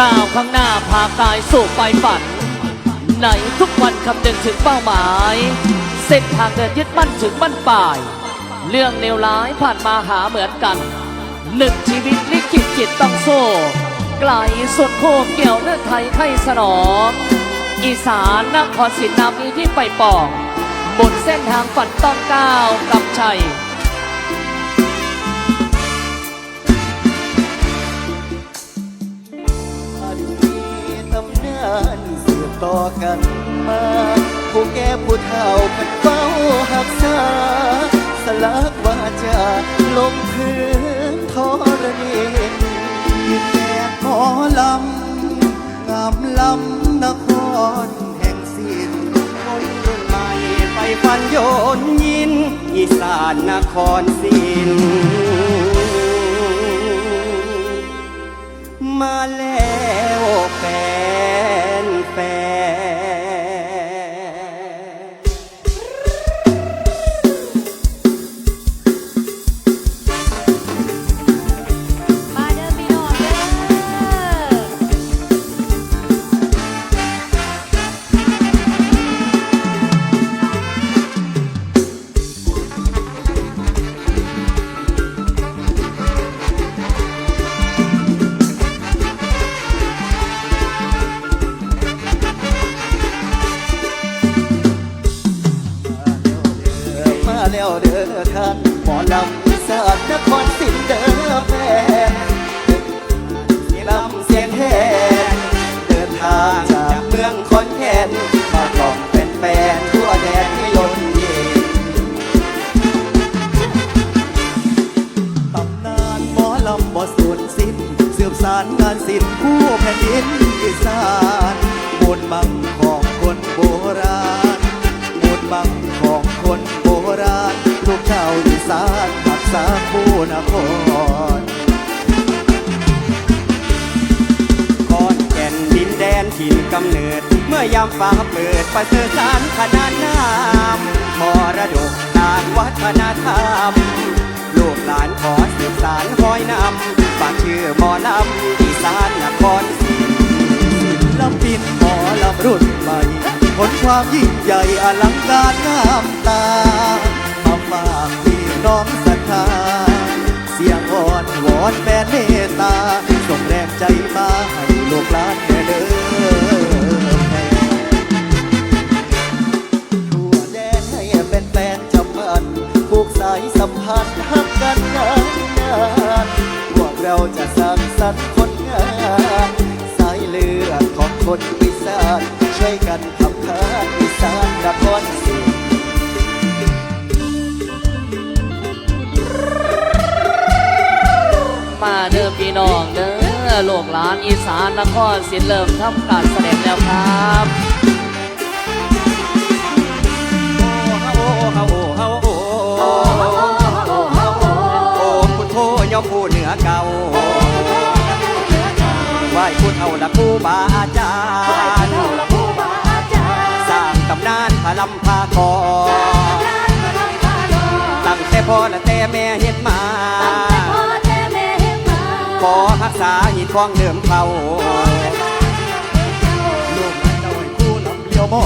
ก้าวข้างหน้าพากายสู่ไปฝัน ในทุกวันคำนึงถึงเป้าหมาย เส้นทางเดินยึดมั่นถึงมั่นปลาย เรื่องเลวร้ายผ่านมาหาเหมือนกันหนึ่งชีวิตลิขิตจิตต้องโซ่ไกลสุดโคกเกี่ยวเลือดไทยไข่สนองอีสานนครศรีนามีที่ไปปองบนเส้นทางฝันต้องก้าวกับชัย ต่อกันมา ผู้แก่ผู้เฒ่ากันเฝ้าหักษา สลักวาจาลงพื้นทรณียืนแดดหมอลำ งามลำนครแห่งศิลป์คนรุ่นใหม่ไปฟันโยนยิน อีสานนครศิลป์มาแล้วแฟน แแล้วเด้อท่านหมอลำอีสานนครศรีเด้อแฟนที่ลำเสียงแทนเดินทางจากเมืองขอนแก่นมากล่อมเป็นแฟนทั่วแดนที่ลมเย็นตำนานหมอลำบ่สูญสิ้นสืบสานงานศิลป์คู่แผ่นดินอีสานานหักษาคูนครขอนแก่นดินแดนถิ่นกำเนิด เมื่อยามฟ้าเปิดประเสริฐสารขนานนามมรดกทางวัฒนธรรม ลูกหลานขอสืบสารคอยนำฝากชื่อหมอลำอีสานนครศรีศิลปินหมอลำรุ่นใหม่ผลความยิ่งใหญ่อลังการงามตามาฝากพี่น้อง อ่อนวอนแม่เมตตาส่งแรงใจมาให้ลูกหลานแม่เด้อแม่ทั่วแดนให้แฟนจำมันผูกสายสัมพันธ์ฮักกันนานนานพวกเราจะสร้างสรรค์ผลงาน สายเลือดของคนอีสานช่วยกัน พี่น้องเด้อโลกหลานอีสานนครศรีเริ่มทำการแสดงแล้วครับโอ้เฮาโอ้ฮาโอ้โอ้โอ้พุทโธยอมผู้เหนือเก่าไหว้พุทธเอาละครูบาอาจารย์สร้างตำนานพระลำพากอตั้งแต่พ่อและแต่แม่เฮ็ดมา ขอรักษาหินคลองเดิมเขาลูกหลานเจ้าให้คู่ลำเลียวมอ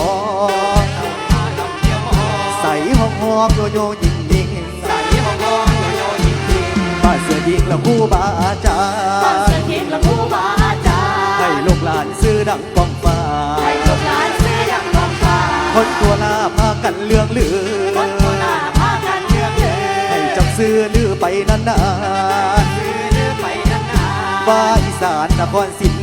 ใส่ห้องห้องโยโยยิงยิงใส่ห้องห้องโยโยยิงยิงบ้านเสือยิงและคู่บาอาจารย์ให้ลูกหลานซื้อดังป้าให้ลูกหลานซื้อดังกองฟ้าคนตัวลาพากันเลืองลือให้จำซื้อลือไปนานๆ บ้าอีสานนครสิน